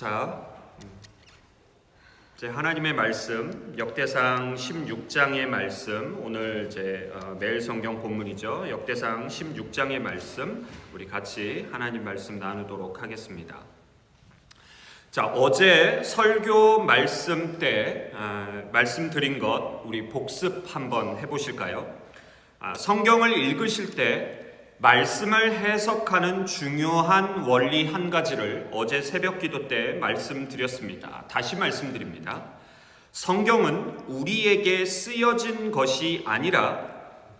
자, 이제 하나님의 말씀 역대상 16장의 말씀 오늘 이제 어, 매일 성경 본문이죠. 역대상 16장의 말씀 우리 같이 하나님 말씀 나누도록 하겠습니다. 자, 어제 설교 말씀 때 아, 말씀드린 것 우리 복습 한번 해보실까요? 아, 성경을 읽으실 때 말씀을 해석하는 중요한 원리 한 가지를 어제 새벽 기도 때 말씀드렸습니다. 다시 말씀드립니다. 성경은 우리에게 쓰여진 것이 아니라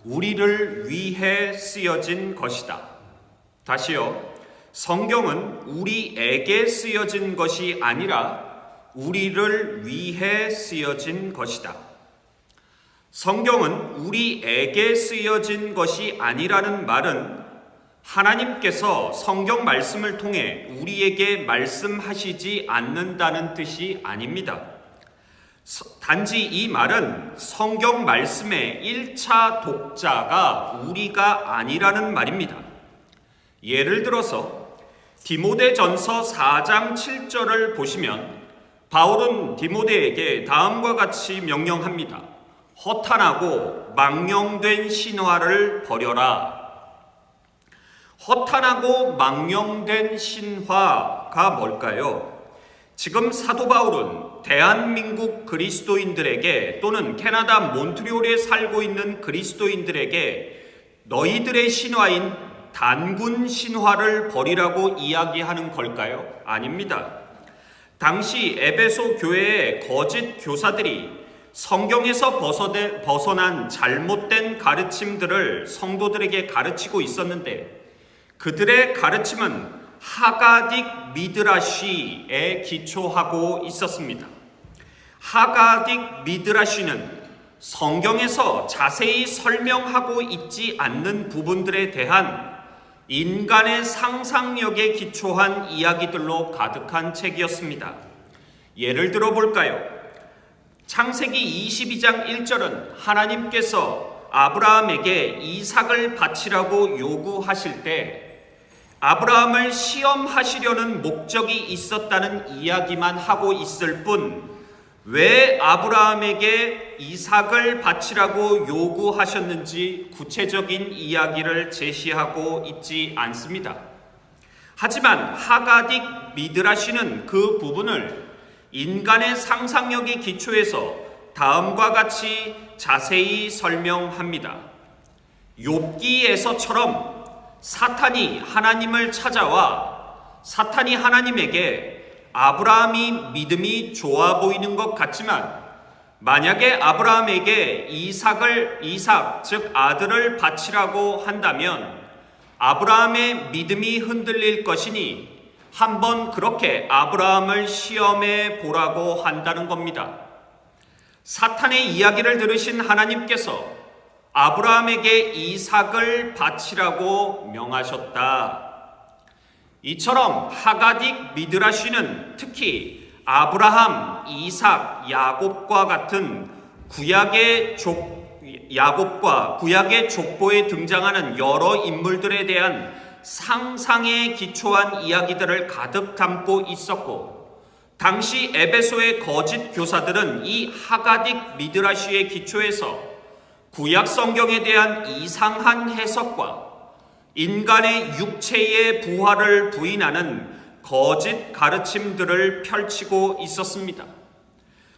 우리를 위해 쓰여진 것이다. 다시요. 성경은 우리에게 쓰여진 것이 아니라 우리를 위해 쓰여진 것이다. 성경은 우리에게 쓰여진 것이 아니라는 말은 하나님께서 성경 말씀을 통해 우리에게 말씀하시지 않는다는 뜻이 아닙니다. 단지 이 말은 성경 말씀의 1차 독자가 우리가 아니라는 말입니다. 예를 들어서 디모데전서 4장 7절을 보시면 바울은 디모데에게 다음과 같이 명령합니다. 허탄하고 망령된 신화를 버려라. 허탄하고 망령된 신화가 뭘까요? 지금 사도 바울은 대한민국 그리스도인들에게 또는 캐나다 몬트리올에 살고 있는 그리스도인들에게 너희들의 신화인 단군 신화를 버리라고 이야기하는 걸까요? 아닙니다. 당시 에베소 교회의 거짓 교사들이 성경에서 벗어난 잘못된 가르침들을 성도들에게 가르치고 있었는데 그들의 가르침은 하가딕 미드라시에 기초하고 있었습니다. 하가딕 미드라시는 성경에서 자세히 설명하고 있지 않는 부분들에 대한 인간의 상상력에 기초한 이야기들로 가득한 책이었습니다. 예를 들어 볼까요? 창세기 22장 1절은 하나님께서 아브라함에게 이삭을 바치라고 요구하실 때 아브라함을 시험하시려는 목적이 있었다는 이야기만 하고 있을 뿐 왜 아브라함에게 이삭을 바치라고 요구하셨는지 구체적인 이야기를 제시하고 있지 않습니다. 하지만 하가딕 미드라시는 그 부분을 인간의 상상력에 기초해서 다음과 같이 자세히 설명합니다. 욥기에서처럼 사탄이 하나님을 찾아와 사탄이 하나님에게 아브라함이 믿음이 좋아 보이는 것 같지만 만약에 아브라함에게 이삭을 이삭 즉 아들을 바치라고 한다면 아브라함의 믿음이 흔들릴 것이니 한번 그렇게 아브라함을 시험해 보라고 한다는 겁니다. 사탄의 이야기를 들으신 하나님께서 아브라함에게 이삭을 바치라고 명하셨다. 이처럼 하가딕 미드라시는 특히 아브라함, 이삭, 야곱과 같은 구약의 족 야곱과 구약의 족보에 등장하는 여러 인물들에 대한 상상에 기초한 이야기들을 가득 담고 있었고 당시 에베소의 거짓 교사들은 이 하가딕 미드라시의 기초에서 구약 성경에 대한 이상한 해석과 인간의 육체의 부활을 부인하는 거짓 가르침들을 펼치고 있었습니다.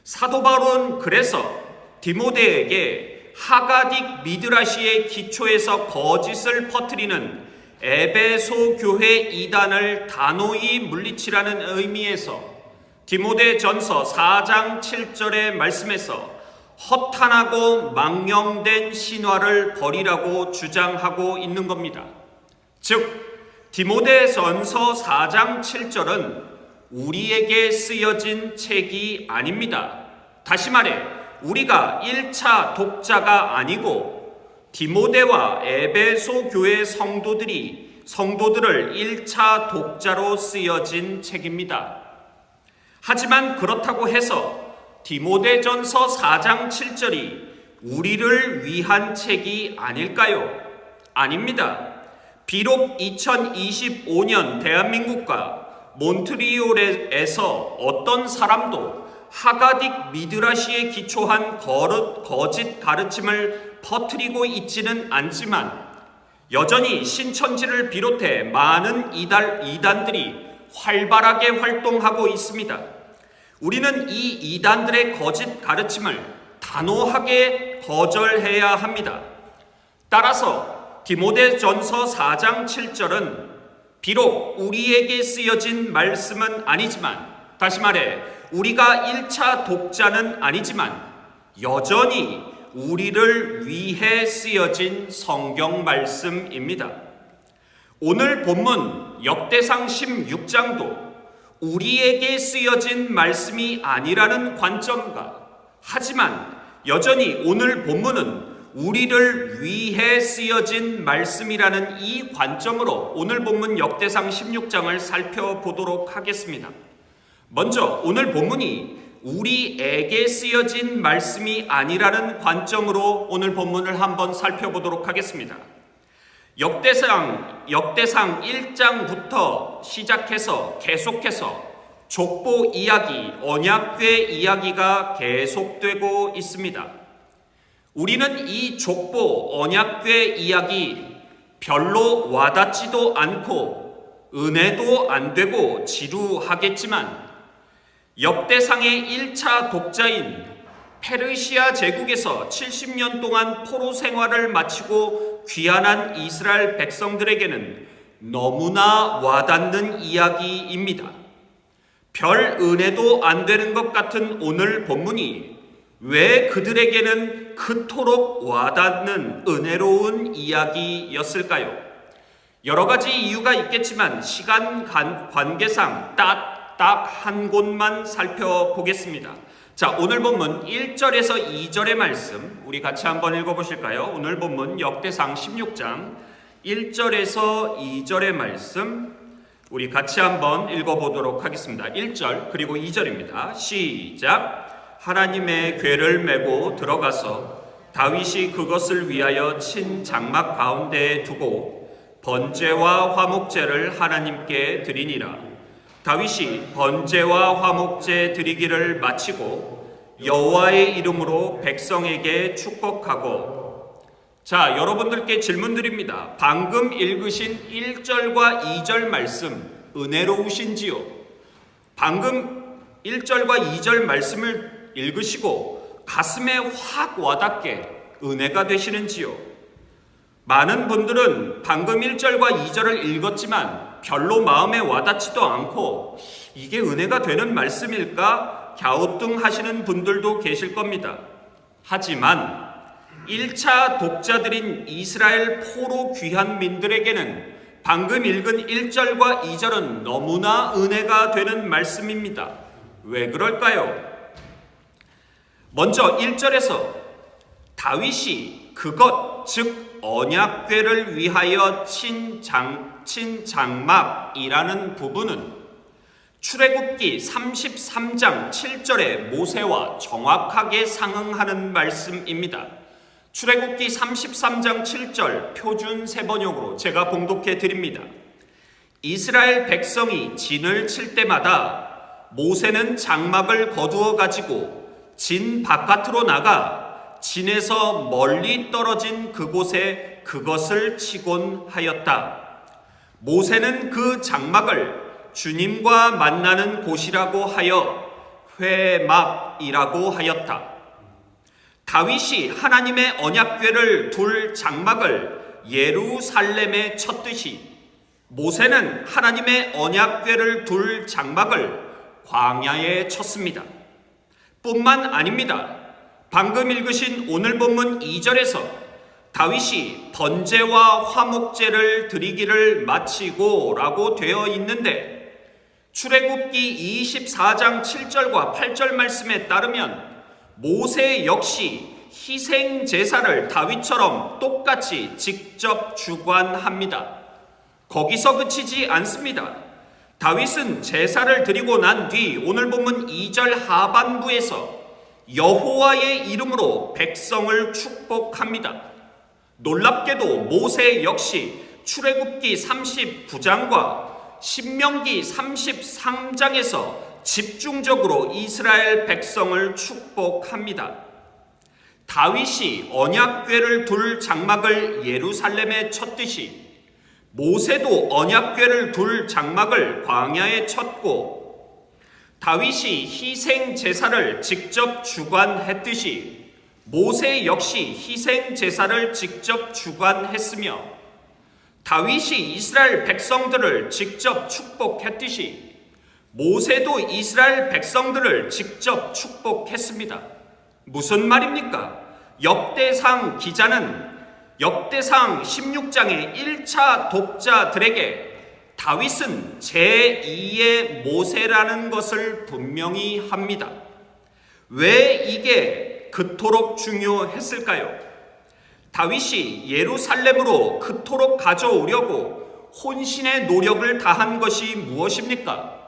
사도 바울은 그래서 디모데에게 하가딕 미드라시의 기초에서 거짓을 퍼뜨리는 에베소 교회 이단을 단호히 물리치라는 의미에서 디모데 전서 4장 7절의 말씀에서 허탄하고 망령된 신화를 버리라고 주장하고 있는 겁니다. 즉, 디모데 전서 4장 7절은 우리에게 쓰여진 책이 아닙니다. 다시 말해, 우리가 1차 독자가 아니고 디모데와 에베소 교회 성도들이 성도들을 1차 독자로 쓰여진 책입니다. 하지만 그렇다고 해서 디모데전서 4장 7절이 우리를 위한 책이 아닐까요? 아닙니다. 비록 2025년 대한민국과 몬트리올에서 어떤 사람도 하가딕 미드라시에 기초한 거짓 가르침을 퍼뜨리고 있지는 않지만 여전히 신천지를 비롯해 많은 이달, 이단들이 활발하게 활동하고 있습니다. 우리는 이 이단들의 거짓 가르침을 단호하게 거절해야 합니다. 따라서 디모데전서 4장 7절은 비록 우리에게 쓰여진 말씀은 아니지만 다시 말해 우리가 1차 독자는 아니지만 여전히 우리를 위해 쓰여진 성경 말씀입니다. 오늘 본문 역대상 16장도 우리에게 쓰여진 말씀이 아니라는 관점과 하지만 여전히 오늘 본문은 우리를 위해 쓰여진 말씀이라는 이 관점으로 오늘 본문 역대상 16장을 살펴보도록 하겠습니다. 먼저 오늘 본문이 우리에게 쓰여진 말씀이 아니라는 관점으로 오늘 본문을 한번 살펴보도록 하겠습니다. 역대상 역대상 1장부터 시작해서 계속해서 족보 이야기, 언약궤 이야기가 계속되고 있습니다. 우리는 이 족보 언약궤 이야기 별로 와닿지도 않고 은혜도 안 되고 지루하겠지만 역대상의 1차 독자인 페르시아 제국에서 70년 동안 포로 생활을 마치고 귀환한 이스라엘 백성들에게는 너무나 와닿는 이야기입니다. 별 은혜도 안 되는 것 같은 오늘 본문이 왜 그들에게는 그토록 와닿는 은혜로운 이야기였을까요? 여러 가지 이유가 있겠지만 시간 관계상 딱 딱 한 곳만 살펴보겠습니다. 자, 오늘 본문 1절에서 2절의 말씀 우리 같이 한번 읽어 보실까요? 오늘 본문 역대상 16장 1절에서 2절의 말씀 우리 같이 한번 읽어 보도록 하겠습니다. 1절 그리고 2절입니다. 시작. 하나님의 궤를 메고 들어가서 다윗이 그것을 위하여 친 장막 가운데에 두고 번제와 화목제를 하나님께 드리니라. 다윗이 번제와 화목제 드리기를 마치고 여호와의 이름으로 백성에게 축복하고 자 여러분들께 질문 드립니다. 방금 읽으신 1절과 2절 말씀 은혜로우신지요? 방금 1절과 2절 말씀을 읽으시고 가슴에 확 와닿게 은혜가 되시는지요? 많은 분들은 방금 1절과 2절을 읽었지만 별로 마음에 와닿지도 않고 이게 은혜가 되는 말씀일까 갸우뚱하시는 분들도 계실 겁니다. 하지만 1차 독자들인 이스라엘 포로 귀한민들에게는 방금 읽은 1절과 2절은 너무나 은혜가 되는 말씀입니다. 왜 그럴까요? 먼저 1절에서 다윗이 그것 즉 언약궤를 위하여 친 장 친장막이라는 부분은 출애굽기 33장 7절의 모세와 정확하게 상응하는 말씀입니다. 출애굽기 33장 7절 표준 세번역으로 제가 봉독해 드립니다. 이스라엘 백성이 진을 칠 때마다 모세는 장막을 거두어 가지고 진 바깥으로 나가 진에서 멀리 떨어진 그곳에 그것을 치곤 하였다. 모세는 그 장막을 주님과 만나는 곳이라고 하여 회막이라고 하였다. 다윗이 하나님의 언약궤를 둘 장막을 예루살렘에 쳤듯이 모세는 하나님의 언약궤를 둘 장막을 광야에 쳤습니다. 뿐만 아닙니다. 방금 읽으신 오늘 본문 2절에서 다윗이 번제와 화목제를 드리기를 마치고라고 되어 있는데 출애굽기 24장 7절과 8절 말씀에 따르면 모세 역시 희생 제사를 다윗처럼 똑같이 직접 주관합니다. 거기서 그치지 않습니다. 다윗은 제사를 드리고 난 뒤 오늘 본문 2절 하반부에서 여호와의 이름으로 백성을 축복합니다. 놀랍게도 모세 역시 출애굽기 39장과 신명기 33장에서 집중적으로 이스라엘 백성을 축복합니다. 다윗이 언약궤를 둘 장막을 예루살렘에 쳤듯이 모세도 언약궤를 둘 장막을 광야에 쳤고 다윗이 희생 제사를 직접 주관했듯이 모세 역시 희생 제사를 직접 주관했으며 다윗이 이스라엘 백성들을 직접 축복했듯이 모세도 이스라엘 백성들을 직접 축복했습니다. 무슨 말입니까? 역대상 기자는 역대상 16장의 1차 독자들에게 다윗은 제2의 모세라는 것을 분명히 합니다. 왜 이게 그토록 중요했을까요? 다윗이 예루살렘으로 그토록 가져오려고 혼신의 노력을 다한 것이 무엇입니까?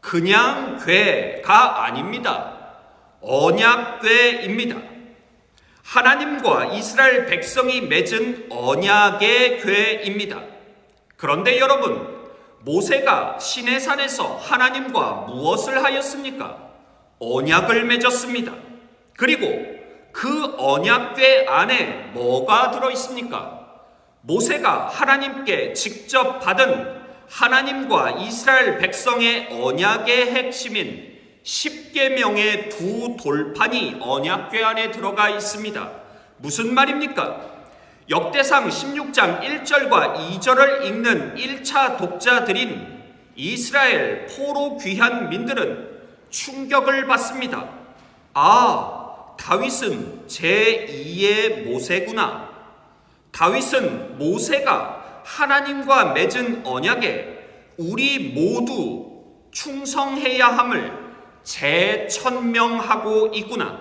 그냥 괴가 아닙니다. 언약괴입니다. 하나님과 이스라엘 백성이 맺은 언약의 괴입니다. 그런데 여러분, 모세가 시내산에서 하나님과 무엇을 하였습니까? 언약을 맺었습니다. 그리고 그 언약궤 안에 뭐가 들어 있습니까? 모세가 하나님께 직접 받은 하나님과 이스라엘 백성의 언약의 핵심인 10계명의 두 돌판이 언약궤 안에 들어가 있습니다. 무슨 말입니까? 역대상 16장 1절과 2절을 읽는 1차 독자들인 이스라엘 포로 귀한 민들은 충격을 받습니다. 아, 다윗은 제2의 모세구나. 다윗은 모세가 하나님과 맺은 언약에 우리 모두 충성해야 함을 재천명하고 있구나.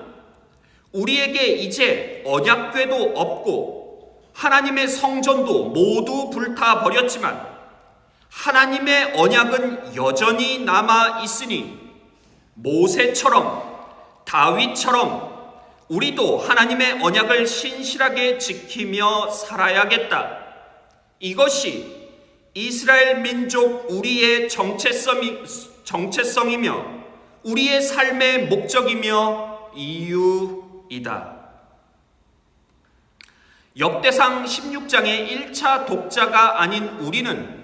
우리에게 이제 언약궤도 없고 하나님의 성전도 모두 불타 버렸지만 하나님의 언약은 여전히 남아 있으니 모세처럼 다윗처럼 우리도 하나님의 언약을 신실하게 지키며 살아야겠다. 이것이 이스라엘 민족 우리의 정체성이, 정체성이며 우리의 삶의 목적이며 이유이다. 역대상 16장의 1차 독자가 아닌 우리는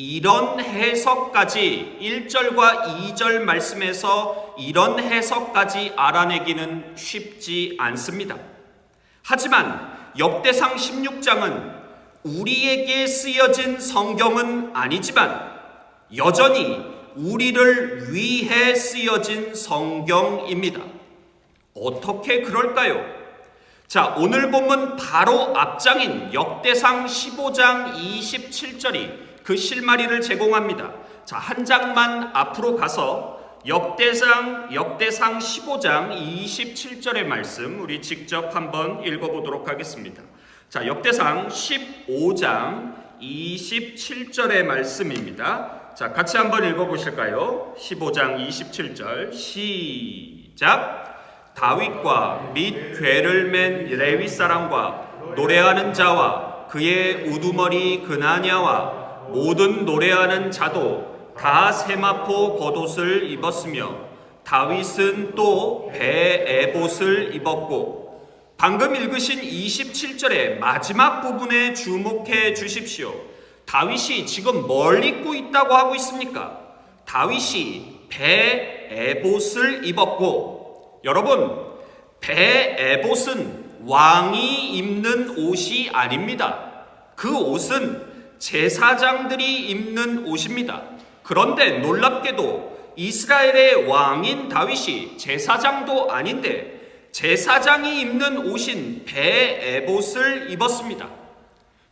이런 해석까지 1절과 2절 말씀에서 이런 해석까지 알아내기는 쉽지 않습니다. 하지만 역대상 16장은 우리에게 쓰여진 성경은 아니지만 여전히 우리를 위해 쓰여진 성경입니다. 어떻게 그럴까요? 자, 오늘 본문 바로 앞장인 역대상 15장 27절이 그 실마리를 제공합니다. 자, 한 장만 앞으로 가서 역대상 역대상 15장 27절의 말씀 우리 직접 한번 읽어 보도록 하겠습니다. 자, 역대상 15장 27절의 말씀입니다. 자, 같이 한번 읽어 보실까요? 15장 27절 시작. 다윗과 및 괴를 맨 레위 사람과 노래하는 자와 그의 우두머리 그나냐와 모든 노래하는 자도 다 세마포 겉옷을 입었으며 다윗은 또 배에봇을 입었고 방금 읽으신 27절의 마지막 부분에 주목해 주십시오. 다윗이 지금 뭘 입고 있다고 하고 있습니까? 다윗이 배 에봇을 입었고 여러분, 배 에봇은 왕이 입는 옷이 아닙니다. 그 옷은 제사장들이 입는 옷입니다. 그런데 놀랍게도 이스라엘의 왕인 다윗이 제사장도 아닌데 제사장이 입는 옷인 배 에봇을 입었습니다.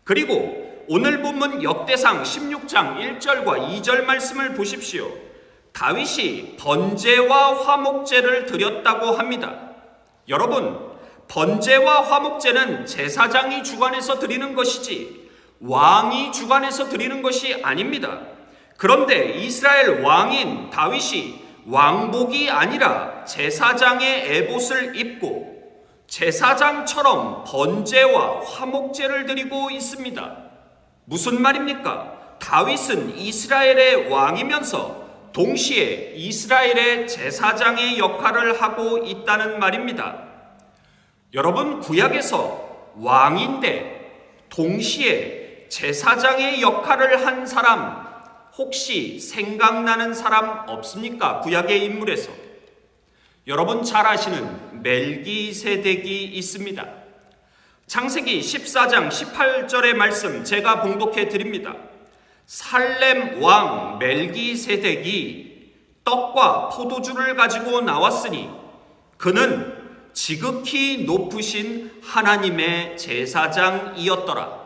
그리고 오늘 본문 역대상 16장 1절과 2절 말씀을 보십시오. 다윗이 번제와 화목제를 드렸다고 합니다. 여러분, 번제와 화목제는 제사장이 주관해서 드리는 것이지 왕이 주관해서 드리는 것이 아닙니다. 그런데 이스라엘 왕인 다윗이 왕복이 아니라 제사장의 에봇을 입고 제사장처럼 번제와 화목제를 드리고 있습니다. 무슨 말입니까? 다윗은 이스라엘의 왕이면서 동시에 이스라엘의 제사장의 역할을 하고 있다는 말입니다. 여러분, 구약에서 왕인데 동시에 제사장의 역할을 한 사람 혹시 생각나는 사람 없습니까? 구약의 인물에서. 여러분 잘 아시는 멜기세덱이 있습니다. 창세기 14장 18절의 말씀 제가 봉독해 드립니다. 살렘 왕 멜기세덱이 떡과 포도주를 가지고 나왔으니 그는 지극히 높으신 하나님의 제사장이었더라.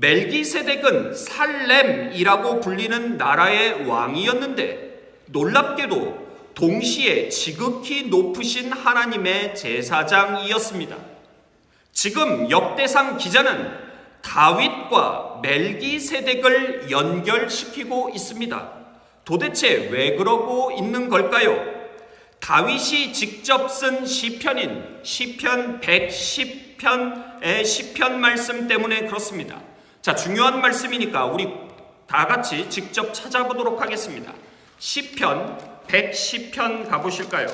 멜기세덱은 살렘이라고 불리는 나라의 왕이었는데 놀랍게도 동시에 지극히 높으신 하나님의 제사장이었습니다. 지금 역대상 기자는 다윗과 멜기세덱을 연결시키고 있습니다. 도대체 왜 그러고 있는 걸까요? 다윗이 직접 쓴 시편인 시편 110편의 시편 말씀 때문에 그렇습니다. 자, 중요한 말씀이니까 우리 다 같이 직접 찾아보도록 하겠습니다. 시편 110편 가보실까요?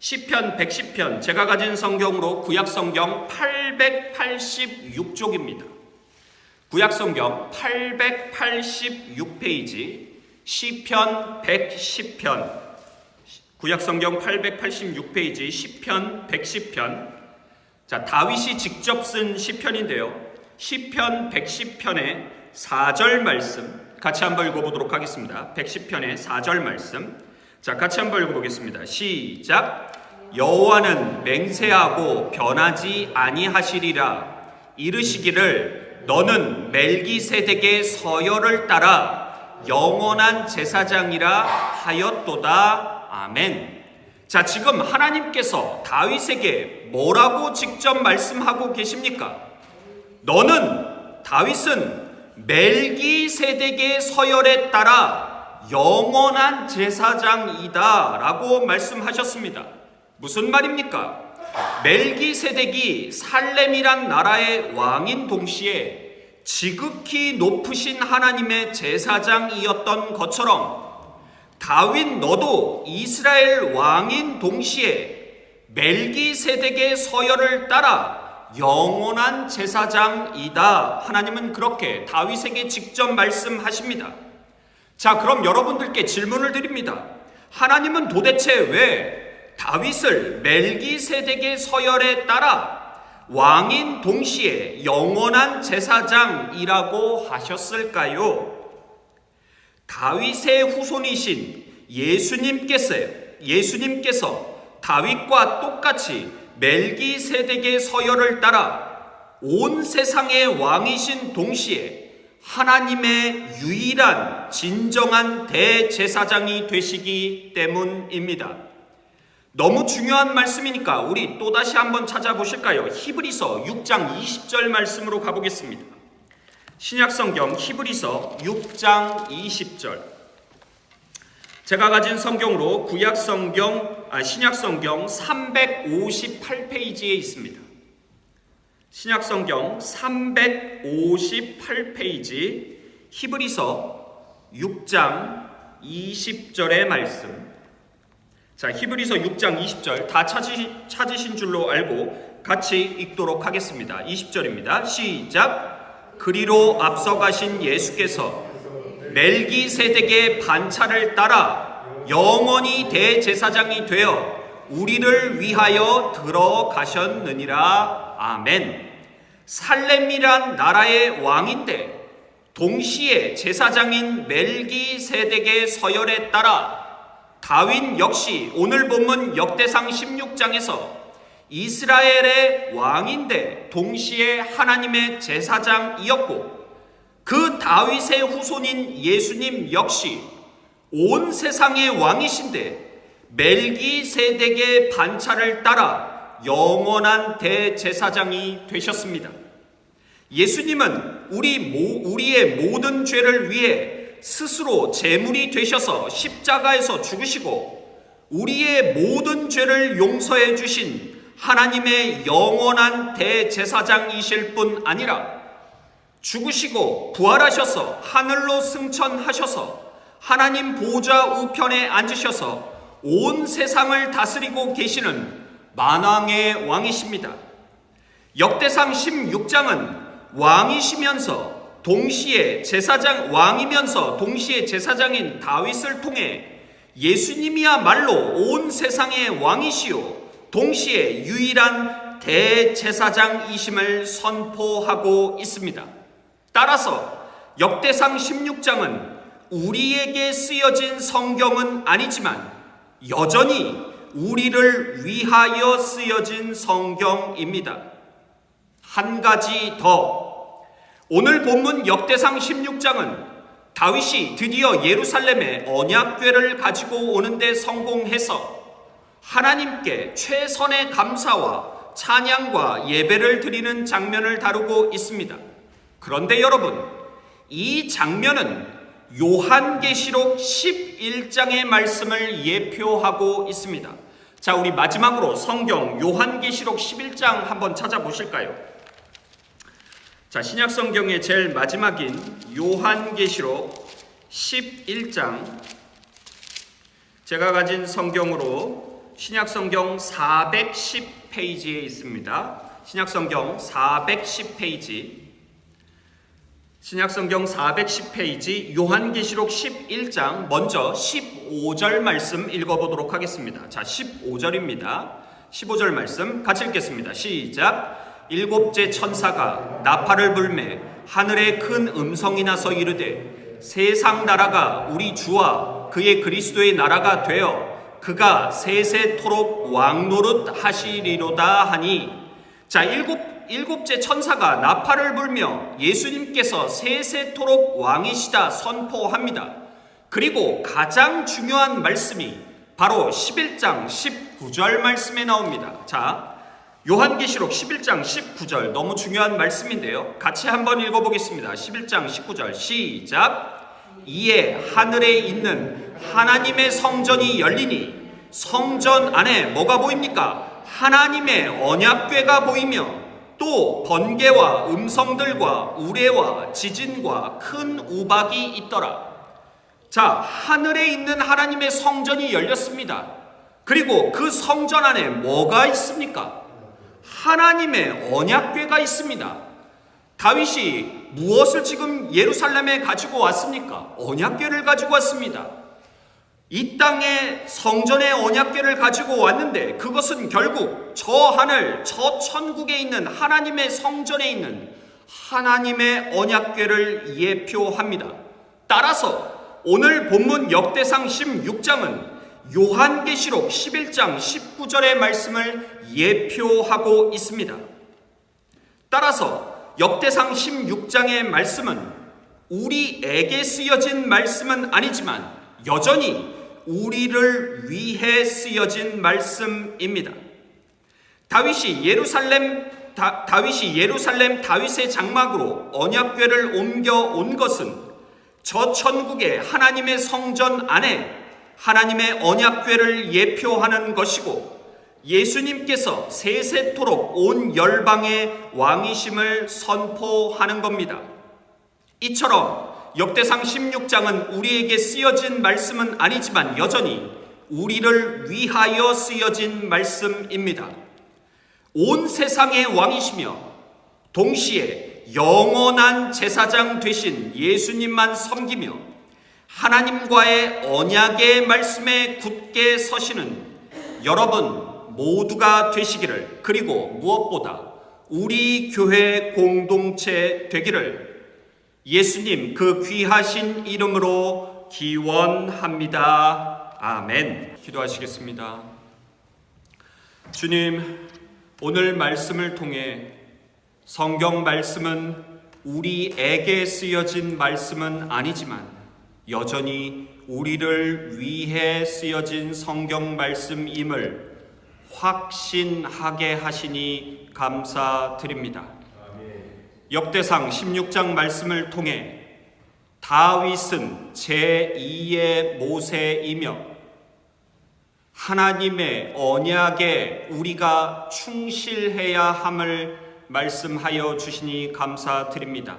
시편 110편 제가 가진 성경으로 구약 성경 886쪽입니다. 구약 성경 886페이지 시편 110편 구약 성경 886페이지 시편 110편 자 다윗이 직접 쓴 시편인데요. 시편 110편의 4절 말씀 같이 한번 읽어보도록 하겠습니다. 110편의 4절 말씀 자 같이 한번 읽어보겠습니다. 시작 여호와는 맹세하고 변하지 아니하시리라 이르시기를 너는 멜기세덱의 서열을 따라 영원한 제사장이라 하였도다 아멘. 자 지금 하나님께서 다윗에게 뭐라고 직접 말씀하고 계십니까? 너는 다윗은 멜기세덱의 서열에 따라 영원한 제사장이다라고 말씀하셨습니다. 무슨 말입니까? 멜기세덱이 살렘이란 나라의 왕인 동시에 지극히 높으신 하나님의 제사장이었던 것처럼 다윗 너도 이스라엘 왕인 동시에 멜기세덱의 서열을 따라 영원한 제사장이다. 하나님은 그렇게 다윗에게 직접 말씀하십니다. 자, 그럼 여러분들께 질문을 드립니다. 하나님은 도대체 왜 다윗을 멜기세덱의 서열에 따라 왕인 동시에 영원한 제사장이라고 하셨을까요? 다윗의 후손이신 예수님께서 예수님께서 다윗과 똑같이 멜기세덱의 서열을 따라 온 세상의 왕이신 동시에 하나님의 유일한 진정한 대제사장이 되시기 때문입니다. 너무 중요한 말씀이니까 우리 또다시 한번 찾아보실까요? 히브리서 6장 20절 말씀으로 가보겠습니다. 신약성경 히브리서 6장 20절 제가 가진 성경으로 구약 성경, 아, 신약 성경 358페이지에 있습니다. 신약 성경 358페이지 히브리서 6장 20절의 말씀 자, 히브리서 6장 20절 다 찾으시, 찾으신 줄로 알고 같이 읽도록 하겠습니다. 20절입니다. 시작. 그리로 앞서가신 예수께서 멜기세덱의 반차를 따라 영원히 대제사장이 되어 우리를 위하여 들어가셨느니라. 아멘. 살렘이란 나라의 왕인데 동시에 제사장인 멜기세덱의 서열에 따라 다윈 역시 오늘 본문 역대상 16장에서 이스라엘의 왕인데 동시에 하나님의 제사장이었고 그 다윗의 후손인 예수님 역시 온 세상의 왕이신데 멜기세덱의 반차를 따라 영원한 대제사장이 되셨습니다. 예수님은 우리 모, 우리의 모든 죄를 위해 스스로 제물이 되셔서 십자가에서 죽으시고 우리의 모든 죄를 용서해 주신 하나님의 영원한 대제사장이실 뿐 아니라 죽으시고 부활하셔서 하늘로 승천하셔서 하나님 보좌 우편에 앉으셔서 온 세상을 다스리고 계시는 만왕의 왕이십니다. 역대상 16장은 왕이시면서 동시에 제사장 왕이면서 동시에 제사장인 다윗을 통해 예수님이야말로 온 세상의 왕이시요 동시에 유일한 대제사장이심을 선포하고 있습니다. 따라서 역대상 16장은 우리에게 쓰여진 성경은 아니지만 여전히 우리를 위하여 쓰여진 성경입니다. 한 가지 더. 오늘 본문 역대상 16장은 다윗이 드디어 예루살렘에 언약궤를 가지고 오는데 성공해서 하나님께 최선의 감사와 찬양과 예배를 드리는 장면을 다루고 있습니다. 그런데 여러분, 이 장면은 요한계시록 11장의 말씀을 예표하고 있습니다. 자, 우리 마지막으로 성경 요한계시록 11장 한번 찾아보실까요? 자, 신약 성경의 제일 마지막인 요한계시록 11장 제가 가진 성경으로 신약 성경 410페이지에 있습니다. 신약 성경 410페이지 신약 성경 410페이지 요한계시록 11장 먼저 15절 말씀 읽어 보도록 하겠습니다. 자, 15절입니다. 15절 말씀 같이 읽겠습니다. 시작. 일곱째 천사가 나팔을 불매 하늘에 큰 음성이 나서 이르되 세상 나라가 우리 주와 그의 그리스도의 나라가 되어 그가 세세토록 왕노릇 하시리로다 하니 자 일곱 일곱째 천사가 나팔을 불며 예수님께서 세세토록 왕이시다 선포합니다. 그리고 가장 중요한 말씀이 바로 11장 19절 말씀에 나옵니다. 자, 요한계시록 11장 19절 너무 중요한 말씀인데요. 같이 한번 읽어보겠습니다. 11장 19절 시작. 이에 하늘에 있는 하나님의 성전이 열리니 성전 안에 뭐가 보입니까? 하나님의 언약궤가 보이며 또 번개와 음성들과 우레와 지진과 큰 우박이 있더라. 자, 하늘에 있는 하나님의 성전이 열렸습니다. 그리고 그 성전 안에 뭐가 있습니까? 하나님의 언약궤가 있습니다. 다윗이 무엇을 지금 예루살렘에 가지고 왔습니까? 언약궤를 가지고 왔습니다. 이 땅에 성전의 언약궤를 가지고 왔는데 그것은 결국 저 하늘, 저 천국에 있는 하나님의 성전에 있는 하나님의 언약궤를 예표합니다. 따라서 오늘 본문 역대상 16장은 요한계시록 11장 19절의 말씀을 예표하고 있습니다. 따라서 역대상 16장의 말씀은 우리에게 쓰여진 말씀은 아니지만 여전히 우리를 위해 쓰여진 말씀입니다. 다윗이 예루살렘 다, 다윗이 예루살렘 다윗의 장막으로 언약궤를 옮겨 온 것은 저 천국의 하나님의 성전 안에 하나님의 언약궤를 예표하는 것이고 예수님께서 세세토록 온 열방의 왕이심을 선포하는 겁니다. 이처럼 역대상 16장은 우리에게 쓰여진 말씀은 아니지만 여전히 우리를 위하여 쓰여진 말씀입니다. 온 세상의 왕이시며 동시에 영원한 제사장 되신 예수님만 섬기며 하나님과의 언약의 말씀에 굳게 서시는 여러분 모두가 되시기를 그리고 무엇보다 우리 교회 공동체 되기를 예수님 그 귀하신 이름으로 기원합니다. 아멘. 기도하시겠습니다. 주님, 오늘 말씀을 통해 성경 말씀은 우리에게 쓰여진 말씀은 아니지만 여전히 우리를 위해 쓰여진 성경 말씀임을 확신하게 하시니 감사드립니다. 역대상 16장 말씀을 통해 다윗은 제2의 모세이며 하나님의 언약에 우리가 충실해야 함을 말씀하여 주시니 감사드립니다.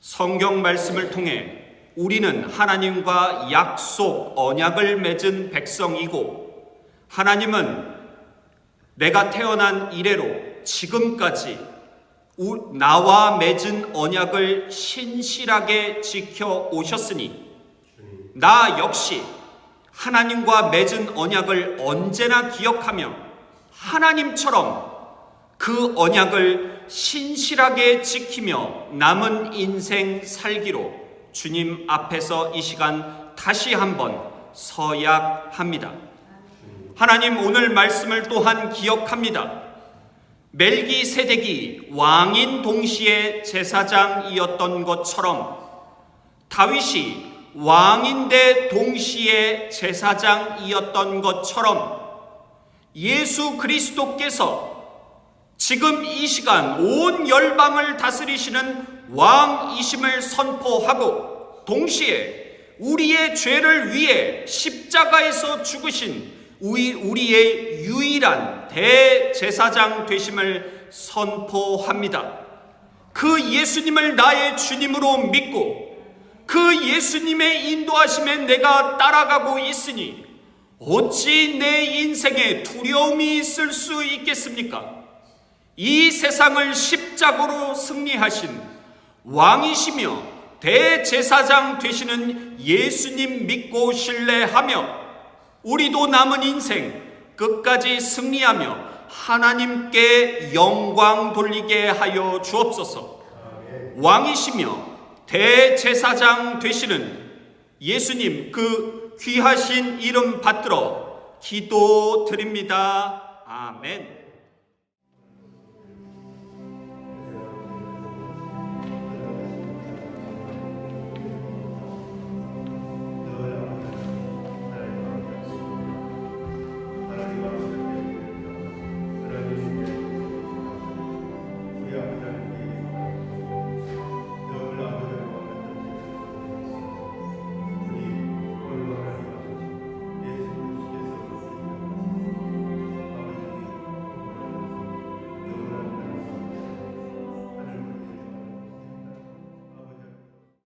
성경 말씀을 통해 우리는 하나님과 약속, 언약을 맺은 백성이고 하나님은 내가 태어난 이래로 지금까지 우- 나와 맺은 언약을 신실하게 지켜 오셨으니 나 역시 하나님과 맺은 언약을 언제나 기억하며 하나님처럼 그 언약을 신실하게 지키며 남은 인생 살기로 주님 앞에서 이 시간 다시 한번 서약합니다. 하나님 오늘 말씀을 또한 기억합니다. 멜기세덱이 왕인 동시에 제사장이었던 것처럼 다윗이 왕인데 동시에 제사장이었던 것처럼 예수 그리스도께서 지금 이 시간 온 열방을 다스리시는 왕이심을 선포하고 동시에 우리의 죄를 위해 십자가에서 죽으신 우리, 우리의 유일한 대제사장 되심을 선포합니다. 그 예수님을 나의 주님으로 믿고 그 예수님의 인도하심에 내가 따라가고 있으니 어찌 내 인생에 두려움이 있을 수 있겠습니까? 이 세상을 십자가로 승리하신 왕이시며 대제사장 되시는 예수님 믿고 신뢰하며 우리도 남은 인생 끝까지 승리하며 하나님께 영광 돌리게 하여 주옵소서. 왕이시며 대제사장 되시는 예수님 그 귀하신 이름 받들어 기도 드립니다. 아멘.